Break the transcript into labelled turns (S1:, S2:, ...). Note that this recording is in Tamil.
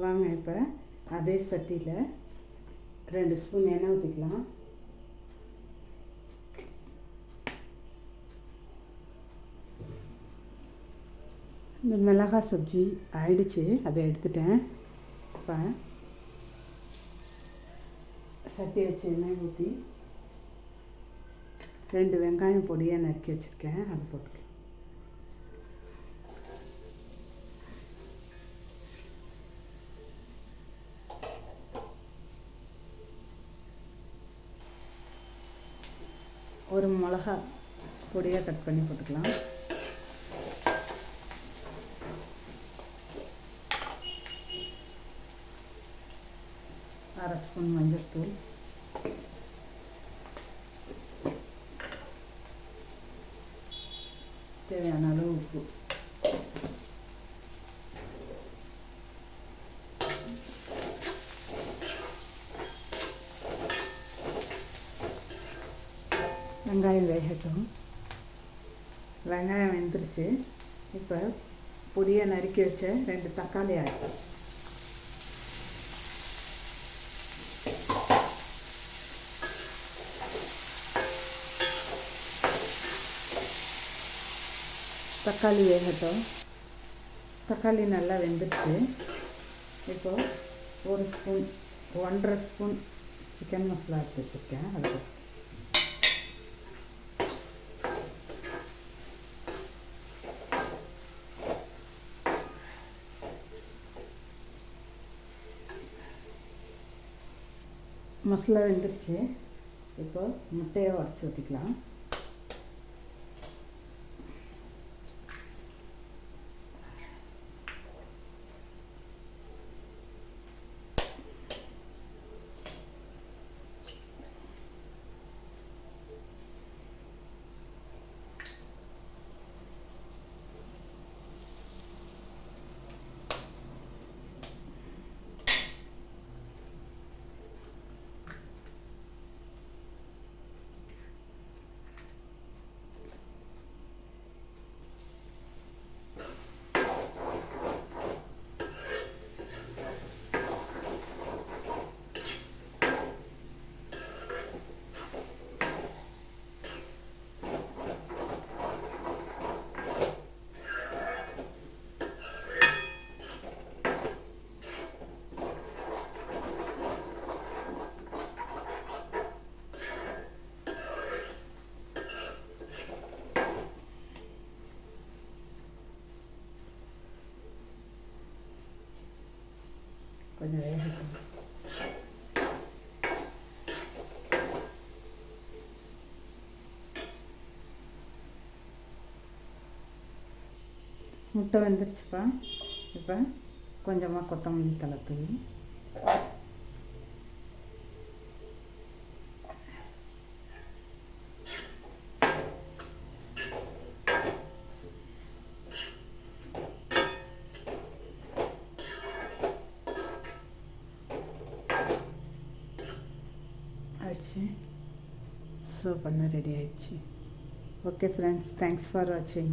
S1: வாங்க இப்போ அதே சட்டியில் ரெண்டு ஸ்பூன் எண்ணெய் ஊற்றிக்கலாம் இந்த மிளகாய் சப்ஜி ஆயிடுச்சு அதை எடுத்துட்டேன். இப்போ சட்டி வச்சு எண்ணெய் ஊற்றி ரெண்டு வெங்காயம் பொடியாக நறுக்கி வச்சுருக்கேன் அதை போட்டுக்கலாம். ஒரு மிளகா பொடியாக கட் பண்ணி போட்டுக்கலாம். அரை ஸ்பூன் மஞ்சள்தூள் தேவையான அளவு உப்பு. வெங்காயம் வேகட்டும். வெங்காயம் வெந்துருச்சு. இப்போ புதிய நறுக்கி வச்ச ரெண்டு தக்காளி ஆகும் தக்காளி வேகட்டும். தக்காளி நல்லா வெந்துருச்சு. இப்போது ஒரு ஸ்பூன் ஒன்றரை ஸ்பூன் சிக்கன் மசாலா எடுத்து வச்சுருக்கேன். அது மசாலா வெந்துருச்சு. இப்போ முட்டையை உடச்சி ஊற்றிக்கலாம் கொஞ்சம் வேகட்டும். முட்டை வெந்துருச்சுப்பா. இப்போ கொஞ்சமாக கொத்தமல்லி தலை தூவி ஆயிடுச்சு சர்வ் பண்ண ரெடி ஆயிடுச்சு. ஓகே ஃப்ரெண்ட்ஸ் தேங்க்ஸ் ஃபார் வாட்சிங்